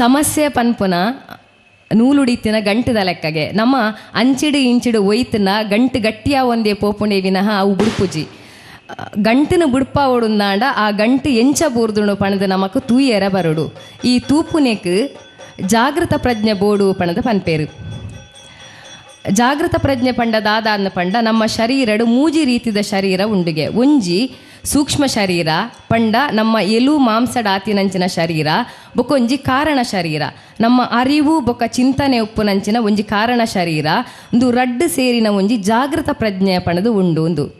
ಸಮಸ್ಯೆ ಪನ್ಪುನ ನೂಲುಡಿತಿನ ಗಂಟದ ಲೆಕ್ಕಗೆ. ನಮ್ಮ ಅಂಚಿಡು ಇಂಚಿಡು ಒಯ್ತನ ಗಂಟು ಗಟ್ಟಿಯ ಒಂದೇ ಪೋಪುಣೆ ವಿನಃ ಅವು ಬುಡ್ಪುಜಿ. ಗಂಟನ ಬುಡ್ಪ ಓಡುಂದಾಂಡ ಆ ಗಂಟು ಎಂಚ ಬೂರ್ದುಣು ಪಣದ ನಮಕ್ ತೂಯೆರ ಬರಡು. ಈ ತೂಪುನೆಕ್ ಜಾಗೃತ ಪ್ರಜ್ಞೆ ಬೋಡು ಪಣದ ಪನ್ಪೇರು. ಜಾಗೃತ ಪ್ರಜ್ಞೆ ಪಂಡ ದಾದಾನ್ನ ಪಂಡ ನಮ್ಮ ಶರೀರಡು ಮೂಜಿ ರೀತಿದ ಶರೀರ ಉಂಡುಗೆ. ಒಂಜಿ ಸೂಕ್ಷ್ಮ ಶರೀರ, ಪಂಡ, ನಮ್ಮ ಎಲು ಮಾಂಸಡ ಆತಿನಂಚಿನ ಶರೀರ ಬೊಕೊಂಜಿ ಕಾರಣ ಶರೀರ. ನಮ್ಮ ಅರಿವು, ಬೊಕ್ಕ ಚಿಂತನೆ ಉಪ್ಪುನಂಚಿನ ಒಂಜಿ ಕಾರಣ ಶರೀರ. ಒಂದು ರಡ್ಡು ಸೇರಿನ ಒಂಜಿ ಜಾಗೃತ ಪ್ರಜ್ಞೆಯ ಪಣದು ಉಂಡು ಒಂದು.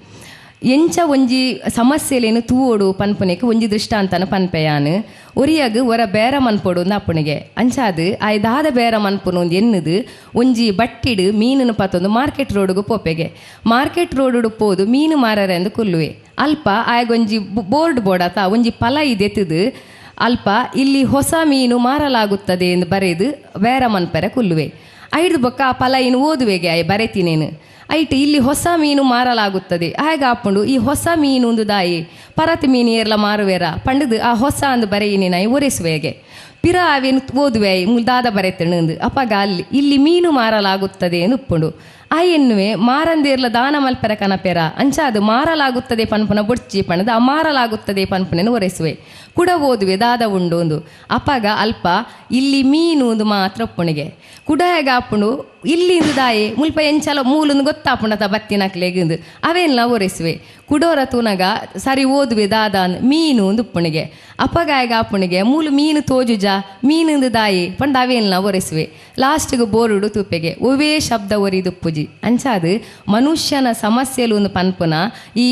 ಎಂಚ ಒಂಜಿ ಸಮಸ್ಯೆಲೇನು ತೂವೋಡು ಪನ್ಪುನೆಕ್, ಒಂಜಿ ದೃಷ್ಟಾಂತನ ಪನ್ಪೆಯಾನ್. ಒರಿಯಾಗ ಒರ ಬೇರ ಮನ್ಪೊಡು ಅಪ್ಪುನಿಗೆ ಅಂಚಾದ್ ಆಯ್ ದಾದ ಬೇರ ಮನ್ಪುನು ಒಂದು ಎನ್ನದು, ಒಂಜಿ ಬಟ್ಟಿಡು ಮೀನನ್ನು ಪತ್ತೊಂದು ಮಾರ್ಕೆಟ್ ರೋಡ್ಗೂ ಪೋಪೆಗೆ. ಮಾರ್ಕೆಟ್ ರೋಡ್ ಪೋದು ಮೀನು ಮಾರರೆ ಅಂದು ಕುಲ್ಲುವೆ. ಅಲ್ಪ ಆಯ್ಗೊಂಜಿ ಬೋರ್ಡ್ ಬೋಡಾತ, ಒಂಜಿ ಫಲ ಇದೆತ್ತದು ಅಲ್ಪ ಇಲ್ಲಿ ಹೊಸ ಮೀನು ಮಾರಲಾಗುತ್ತದೆ ಎಂದು ಬರೆದು ಬೇರ ಮನ್ಪೆರೆ ಕುಲ್ಲುವೆ. ಐದು ಬೊಕ್ಕ ಆ ಫಲ ಇನ್ನು ಓದುವೆಗೆ ಆಯ್ ಬರೆತೀನೇನು. ಐಟ್, ಇಲ್ಲಿ ಹೊಸ ಮೀನು ಮಾರಲಾಗುತ್ತದೆ. ಹಾಗೆ ಆಪುಂಡು ಈ ಹೊಸ ಮೀನು ಒಂದು ದಾಯಿ, ಪರತ್ ಮೀನು ಏರ್ಲ ಮಾರುವೆರ. ಪಂಡದು, ಆ ಹೊಸ ಅಂದು ಬರೆಯಿನಿ ನಾಯಿ ಒರೆಸುವೆಗೆ. ಪಿರ ಅವೇನು ಓದುವೆ ಮುಲ್ದಾದ ಅಂದು ಅಪಗ ಅಲ್ಲಿ ಇಲ್ಲಿ ಮೀನು ಮಾರಲಾಗುತ್ತದೆ ಎಂದು ಉಪ್ಪುಂಡು. ಆ ಎನ್ನುವೆ, ಮಾರಂದೇರ್ಲ ದಾನ ಮಲ್ಪೆರ ಕನಪೆರ. ಅಂಚಾದು, ಮಾರಲಾಗುತ್ತದೆ ಪನ್ಪುನ ಬೊಡ್ಚಿ ಪಣದ ಆ ಮಾರಲಾಗುತ್ತದೆ ಪನ್ಪುನೆನು ಒರೆಸುವೆ. ಕುಡ ಓದುವೆ, ದಾದ ಉಂಡು ಒಂದು ಅಪಗ ಅಲ್ಪ, ಇಲ್ಲಿ ಮೀನು ಒಂದು ಮಾತ್ರ ಉಪ್ಪುಣಿಗೆ. ಕುಡಾಯಗ ಅಪ್ಪುಂಡು ಇಲ್ಲಿಂದು ದಾಯೆ. ಮುಲ್ಪ ಎಂಚಲ ಮೂಲಂದು ಗೊತ್ತಾಪುಂಡತ ಬತ್ತಿನಕ್ಲೆಗಿಂದು ಅವೆಲ್ಲ ಒರೆಸುವೆ ಕುಡೋರ ತೂನಗ ಸರಿ ಓದುವೆ ದಾದಾನ್ ಮೀನು ಒಂದು ಉಪ್ಪುಣಿಗೆ ಅಪಗಾಯಗ ಅಪ್ಪುಣಿಗೆ ಮೂಲು ಮೀನು ತೋಜುಜ ಮೀನಿಂದು ದಾಯಿ. ಪಂಡ ಅವೆಲ್ಲ ಒರೆಸುವೆ ಲಾಸ್ಟ್ಗೆ ಬೋರುಡು ತುಪ್ಪೆಗೆ. ಒವೇ ಶಬ್ದ ಒರಿದುಪ್ಪುಜಿ ಅಂಚಾದ್ ಮನುಷ್ಯನ ಸಮಸ್ಯೆಲು ಒಂದು ಪನ್ಪುನ ಈ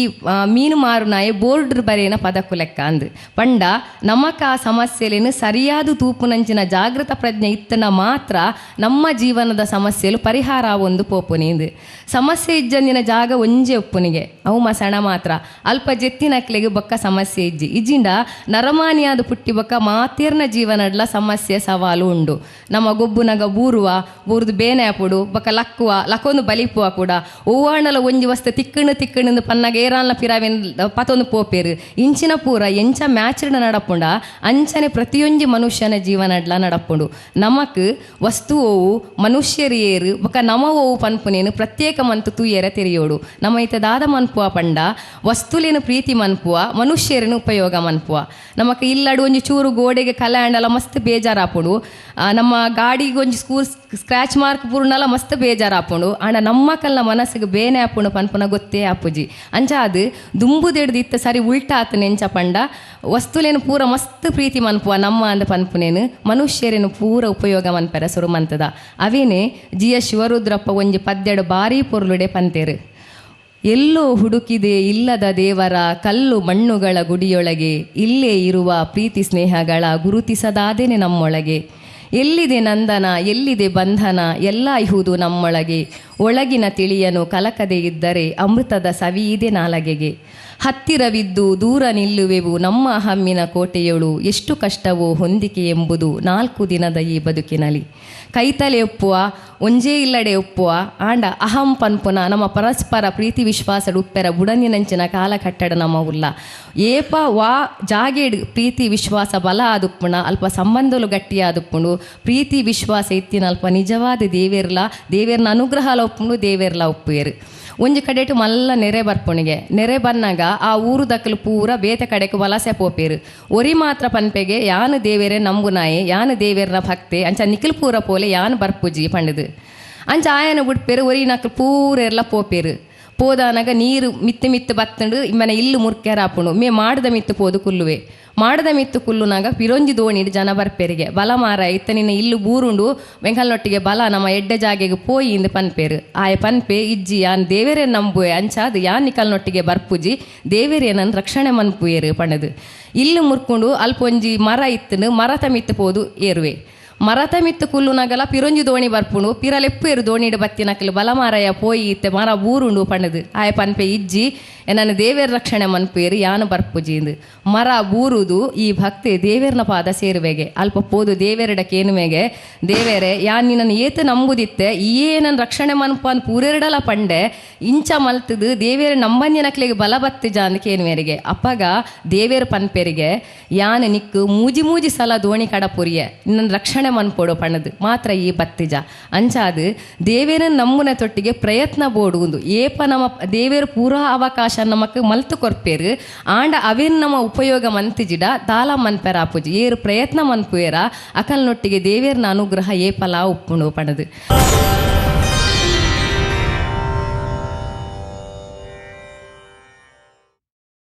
ಮೀನು ಮಾರುನಾಯಿ ಬೋರ್ಡ್ ಬರೇನ ಪದಕ್ಕು ಲೆಕ್ಕ ಅಂದ್. ಪಂಡ, ನಮಕ ಆ ಸಮಸ್ಯೆಲೇನು ಸರಿಯಾದ ತೂಪುನಂಚಿನ ಜಾಗೃತ ಪ್ರಜ್ಞೆ ಇತ್ತನ ಮಾತ್ರ ನಮ್ಮ ಜೀವನದ ಸಮಸ್ಯೆಲು ಪರಿಹಾರ ಒಂದು ಪೋಪುನಿಂದು ಸಮಸ್ಯೆ ಇಜ್ಜಂದಿನ ಜಾಗ ಒಂಜೆ ಉಪ್ಪುನಿಗೆ ಅವು ಮಸಣ ಮಾತ್ರ. ಅಲ್ಪ ಜೆತ್ತಿನಕ್ಲೆಗೆ ಬೊಕ್ಕ ಸಮಸ್ಯೆ ಇಜ್ಜಿ. ಇಜ್ಜಿಂಡ ನರಮಾನಿಯಾದ ಪುಟ್ಟಿ ಬೊಕ್ಕ ಮಾತೇರ್ನ ಜೀವನಡ್ಲ ಸಮಸ್ಯೆ ಸವಾಲು ಉಂಡು. ನಮ್ಮ ಗೊಬ್ಬುನಗ ಬೂರುವ, ಬೂರ್ದು ಬೇನೆ ಆಪುಡು ಬಕ ಲಕ್ಕುವ, ಲಕ್ಕೊಂದು ಬಲಿಪುವ ಕೂಡ ಓವಾಣಲ ಒಂಜಿ ವಸ್ತು ತಿಕ್ಕಣು ತಿಕ್ಕಣಿಂದು ಪನ್ನಗ ಏರಾನ್ಲ ಪಿರಾವೆನ್ ಪತೊಂದು ಪೋಪೇರು. ಇಂಚಿನ ಪೂರ ಎಂಚ ಮ್ಯಾಚ್ಡ್ ನಡಪುಂಡ ಅಂಚನೆ ಪ್ರತಿಯೊಂಜಿ ಮನುಷ್ಯನ ಜೀವನಡ್ಲ ನಡಪುಂಡು ನಮಕ್ ವಸ್ತು ಓವು ಮನುಷ್ಯರು ಏರು ಬೊಕ ನಮ ಓವು ಪನ್ಪುನೇನು ಪ್ರತ್ಯೇಕ ಮಂತು ತೂಯೆರ ತೆರೆಯೋಡು. ನಮ್ಮ ಇತ ದಾದ ಮನ್ಪುವ ಪಂಡ, ವಸ್ತುಲೇನು ಪ್ರೀತಿ ಮನ್ಪುವ ಮನುಷ್ಯರನ್ನು ಉಪಯೋಗ ಮನ್ಪುವ. ನಮಕ್ ಇಲ್ಲಡು ಒಂಜಿ ಚೂರು ಗೋಡೆಗೆ ಕಲೆ ಅಂಡಲ ಮಸ್ತ್ ಬೇಜಾರಾಪುಡು. ನಮ್ಮ ಗಾಡಿಗೆ ಒಂಜಿ ಸ್ಕೂಲ್ ಸ್ಕ್ರಾಚ್ ಮಾರ್ಕ್ ಪೂರ್ಣಲ ಮಸ್ತ್ ಬೇಜಾರಾಪುಂಡು ಆಂಡ ನಮ್ಮ ಕಲ್ಲ ಮನಸ್ಸಿಗೆ ಬೇನೆ ಆಪುಂಡು ಪನ್ಪುನ ಗೊತ್ತೇ ಆಪುಜಿ. ಅಂಚ ಅದು ದುಂಬುದೆಡ್ದು ಇತ್ತ ಸರಿ ಉಲ್ಟಾ ಆತನ ಎಂಚ ಪಂಡ. ವಸ್ತುಲೇನು ಪೂರ ಮಸ್ತ್ ಪ್ರೀತಿ ಮನ್ಪುವ ನಮ್ಮ ಅಂದ ಪನ್ಪುನೇನು. ಮನುಷ್ಯರೇನು ಪೂರ ಉಪಯೋಗ ಮನ್ಪೆರ ಸುರು ಮಂತದ. ಅವೇನೆ ಜಿ ಎಸ್ ಶಿವರುದ್ರಪ್ಪ ಒಂಜಿ ಪದ್ಯಡು ಬಾರಿ ಪೊರ್ಲುಡೆ ಪಂತೇರು. ಎಲ್ಲೋ ಹುಡುಕಿದೆ ಇಲ್ಲದ ದೇವರ ಕಲ್ಲು ಮಣ್ಣುಗಳ ಗುಡಿಯೊಳಗೆ ಇಲ್ಲೇ ಇರುವ ಪ್ರೀತಿ ಸ್ನೇಹಗಳ ಗುರುತಿಸದಾದೇನೆ ನಮ್ಮೊಳಗೆ. ಎಲ್ಲಿದೆ ನಂದನ ಎಲ್ಲಿದೆ ಬಂಧನ ಎಲ್ಲ ಇಹುದು ನಮ್ಮೊಳಗೆ. ಒಳಗಿನ ತಿಳಿಯನು ಕಲಕದೆ ಇದ್ದರೆ ಅಮೃತದ ಸವಿಯಿದೆ ನಾಲಗೆಗೆ. ಹತ್ತಿರವಿದ್ದು ದೂರ ನಿಲ್ಲುವೆವು ನಮ್ಮ ಹಮ್ಮಿನ ಕೋಟೆಯೊಳು ಎಷ್ಟು ಕಷ್ಟವೋ ಹೊಂದಿಕೆ ಎಂಬುದು ನಾಲ್ಕು ದಿನದ ಈ ಬದುಕಿನಲ್ಲಿ. ಕೈತಲೆ ಒಪ್ಪುವ, ಒಂಜೇ ಇಲ್ಲಡೆ ಒಪ್ಪುವ, ಆಂಡ ಅಹಂ ಪನ್ಪುನ ನಮ್ಮ ಪರಸ್ಪರ ಪ್ರೀತಿ ವಿಶ್ವಾಸ ಉಪ್ಪೆರ ಬುಡನಿನಂಚಿನ ಕಾಲಕಟ್ಟಡ ನಮ್ಮ ಉಲ್ಲ ಏಪ ವಾ ಜಾಗೇಡ್ ಪ್ರೀತಿ ವಿಶ್ವಾಸ ಬಲ ಆದುಪ್ಪುಣ, ಅಲ್ಪ ಸಂಬಂಧಲು ಗಟ್ಟಿಯಾದುಪ್ಪುಂಡು ಪ್ರೀತಿ ವಿಶ್ವಾಸ ಇತ್ತಿನ ಅಲ್ಪ ನಿಜವಾದ ದೇವೇರ್ಲ, ದೇವೇರ್ನ ಅನುಗ್ರಹಾಲ ಒಪ್ಪುಂಡು ದೇವೇರ್ಲ ಒಪ್ಪುಯರು ಒಂಜಿ ಕಡೆಟು ಮಲ್ಲ ನೆರೆ ಬರ್ಪುಣಿಗೆ. ನೆರೆ ಬನ್ನಾಗ ಆ ಊರು ದಕ್ಕಲು ಪೂರ ಬೇತೆ ಕಡೆಗೆ ವಲಸೆ ಪೋಪೇರು. ಒರಿ ಮಾತ್ರ ಪನ್ಪೆಗೆ ಯಾನು ದೇವೇರೆ ನಂಬುನಾಯಿ ಯಾನು ದೇವೇರ್ನ ಭಕ್ತೆ, ಅಂಚ ನಿಖಿಲ್ ಪೂರ ಪೋಲೆ ಯಾನು ಬರ್ಪುಜಿ ಪಂಡದು. ಅಂಚ ಆಯನ ಬಿಡ್ಪೇರು ಒರಿ ನಕ್ಕಲು ಪೂರ ಎಲ್ಲ ಪೋಪೇರು. ಪೋದಾನಾಗ ನೀರು ಮಿತ್ತು ಮಿತ್ತು ಬತ್ತಂಡು ಮನೆ ಇಲ್ಲು ಮುರ್ಕ್ಯಾರ ಆಪುಂಡು ಮೇ ಮಾಡದ ಮಿತ್ತು ಪೋದು ಕುಲ್ಲುವೆ. ಮಾಡದ ಮಿತ್ತು ಕುಲ್ಲುನಾಗ ಪಿರೊಂಜಿ ದೋಣಿಡು ಜನ ಬರ್ಪೇರಿಗೆ. ಬಲ ಮಾರ ಇತ್ತ ನಿನ್ನ ಇಲ್ಲು ಬೂರುಂಡು ಬೆಂಕಲ್ನೊಟ್ಟಿಗೆ ಬಲ ನಮ್ಮ ಎಡ್ಡೆ ಜಾಗೆಗೆ ಪೋಯಿ ಇಂದು ಪನ್ಪೇರು. ಆಯ ಪನ್ಪೆ ಇಜ್ಜಿ ಯಾನ್ ದೇವೆರೆ ನಂಬುವೆ ಅಂಚಾದ್ ಯಾನ್ ನಿಕಲ್ನೊಟ್ಟಿಗೆ ಬರ್ಪುಜಿ ದೇವೇರೆ ನನ್ ರಕ್ಷಣೆ ಮನ್ಪುಯೇರು ಪಣದು. ಇಲ್ಲು ಮುರ್ಕೊಂಡು ಅಲ್ಪ ಒಂಜಿ ಮರ ಇತ್ತನು ಮರತ ಮಿತ್ತು ಪೋದು ಏರುವೆ. ಮರತ ಮಿತ್ತು ಕುಲ್ಲು ನಗಲ ಪಿರೊಂಜಿ ದೋಣಿ ಬರ್ಪುಂಡು ಪಿರಲೆಪ್ಪೇರು ದೋಣಿಡ್ ಬತ್ತಿನಕ್ಲು ಬಲಮಾರಯ ಪೋಯಿ ಇತ್ತೆ ಮರ ಬೂರುಂಡು ಪಂಡದು ಆಯ ಪನ್ಪೆ ಇಜ್ಜಿ ನನ್ನ ದೇವೇರ ರಕ್ಷಣೆ ಮನ್ಪೇರು ಯಾನು ಬರ್ಪುಜೀಂದು ಮರ ಬೂರುದು ಈ ಭಕ್ತಿ ದೇವೇರ್ನ ಪಾದ ಸೇರುವೆಗೆ. ಅಲ್ಪ ಪೋದು ದೇವೇರಡ ಕೇನುವೆಗೆ. ದೇವೇರೆ, ಯಾನ್ ನಿನ್ನನ್ನು ಏತು ನಂಬುದಿತ್ತೆ? ಈಯೇ ನನ್ನ ರಕ್ಷಣೆ ಮನ್ಪನ್ ಪೂರೆರಡಲ ಪಂಡೆ. ಇಂಚ ಮಲ್ತದು ದೇವೇರ ನಂಬಂಜನಕ್ಲೆಗೆ ಬಲ ಬತ್ತಿಜ ಅಂತ ಕೇನುವೆರಿಗೆ. ಅಪ್ಪಗ ದೇವೇರ ಪನ್ಪೇರಿಗೆ, ಯಾನ್ ನಿಕ್ಕು ಮೂಜಿ ಮೂಜಿ ಸಲ ದೋಣಿ ಕಡ ಕಡಪುರಿಯೆ. ನನ್ನ ರಕ್ಷಣೆ ಮನ್ಪೋಡು ಪಣದು ಮಾತ್ರ ಈ ಬತ್ತಿಜ. ಅಂಚಾದು, ದೇವೇನ ನಮ್ಮನ ತೊಟ್ಟಿಗೆ ಪ್ರಯತ್ನ ಬೋಡುವುದು. ಏಪ ನಮ್ಮ ದೇವೇರ ಪೂರಾ ಅವಕಾಶ ನಮಕ್ ಮಲ್ತು ಕೊರ್ಪೇರು. ಆಂಡ ಅವೇನ್ ನಮ್ಮ ಉಪಯೋಗ ಮಂತಿಜಿಡ. ತಾಲ ಮನ್ಪೆರ ಆಪುಜಿ ಏರು ಪ್ರಯತ್ನ ಮನ್ಪುಯರ. ಅಕಲ್ನೊಟ್ಟಿಗೆ ದೇವೇರ್ನ ಅನುಗ್ರಹ ಏಪಲ ಉಪ್ಪುಣು ಪಣದು.